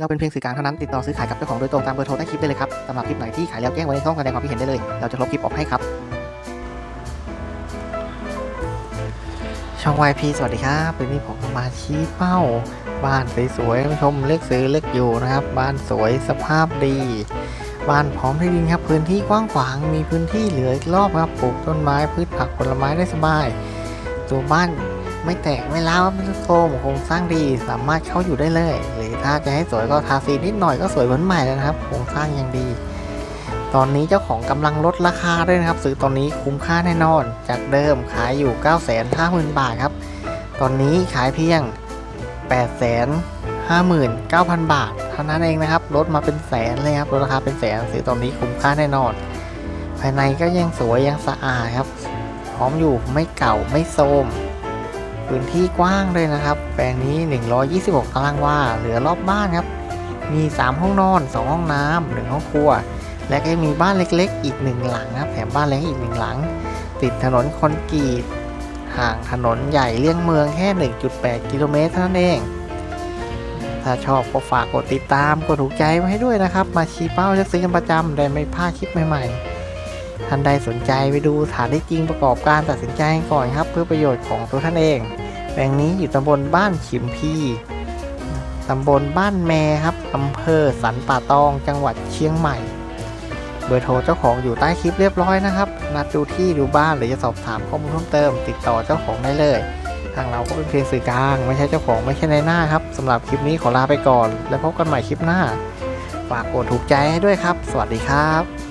เราเป็นเพียงสื่อกลางเท่านั้นติดต่อซื้อขายกับเจ้าของโดยตรงตามเบอร์โทรใต้คลิปได้เลยครับสำหรับคลิปไหนที่ขายแล้วแจ้งไว้ในช่องแสดงความคิดเห็นได้เลย เราจะลบคลิปออกให้ครับ ช่อง YP สวัสดีครับวันนี้ผมมาชี้เป้า บ้านสวยๆชมเลือกซื้อเลือกอยู่นะครับ บ้านสวยสภาพดี บ้านพร้อมที่ดินครับพื้นที่กว้างขวางมีพื้นที่เหลืออีกรอบครับปลูกต้นไม้พืชผักผลไม้ได้สบาย ตัวบ้านไม่แตกไม่ร้าวไม่ทรุดโทรมโครงสร้างดีสามารถเข้าอยู่ได้เลยหรื ถ้าจะให้สวยก็ทาสีนิดหน่อยก็สวยเหมือนใหม่แล้วนะครับโครงสร้างยังดี ตอนนี้เจ้าของกำลังลดราคาด้วยนะครับ ซื้อตอนนี้คุ้มค่าแน่นอน จากเดิมขายอยู่ 9 5 0 0 0 0 บาทครับ ตอนนี้ขายเพียง 8 5 9 0 0 0 บาท เท่านั้นเองนะครับลดมาเป็นแสนเลยครับลดราคาเป็นแสนซื้อตอนนี้คุ้มค่าแน่นอน ภายในก็ยังสวยยังสะอาดครับพร้อมอยู่ไม่เก่าไม่โทรม พื้นที่กว้างเลยนะครับ แปลงนี้ 126 ตารางวา เหลือรอบบ้านครับ มี 3 ห้องนอน 2 ห้องน้ำหนึ่งห้องครัว และก็ยังมีบ้านเล็กๆ อีกหนึ่งหลังครับ แถมบ้านเล็กอีกหนึ่งหลัง ติดถนนคอนกรีต ห่างถนนใหญ่เลี่ยงเมืองแค่ 1.8 กิโลเมตรเท่านั้นเอง ถ้าชอบก็ฝากกดติดตาม กดถูกใจไว้ให้ด้วยนะครับ มาชี้เป้าเลือกซื้อกันประจำได้ไม่พลาดคลิปใหม่ๆท่านใดสนใจไปดูฐานที่จริงประกอบการตัดสินใจก่อนครับ เพื่อประโยชน์ของตัวท่านเอง แปลงนี้อยู่ตำบลบ้านขิมพีตำบลบ้านแมครับอำเภอสันป่าตอง จังหวัดเชียงใหม่ เบอร์โทรเจ้าของอยู่ใต้คลิปเรียบร้อยนะครับ นัดดูที่ดูบ้านหรือจะสอบถามข้อมูลเพิ่มเติม ติดต่อเจ้าของได้เลย ทางเราก็เป็นเพียงสื่อกลาง ไม่ใช่เจ้าของไม่ใช่ในหน้าครับสำหรับคลิปนี้ขอลาไปก่อน แล้วพบกันใหม่คลิปหน้า ฝากกดถูกใจให้ด้วยครับ สวัสดีครับ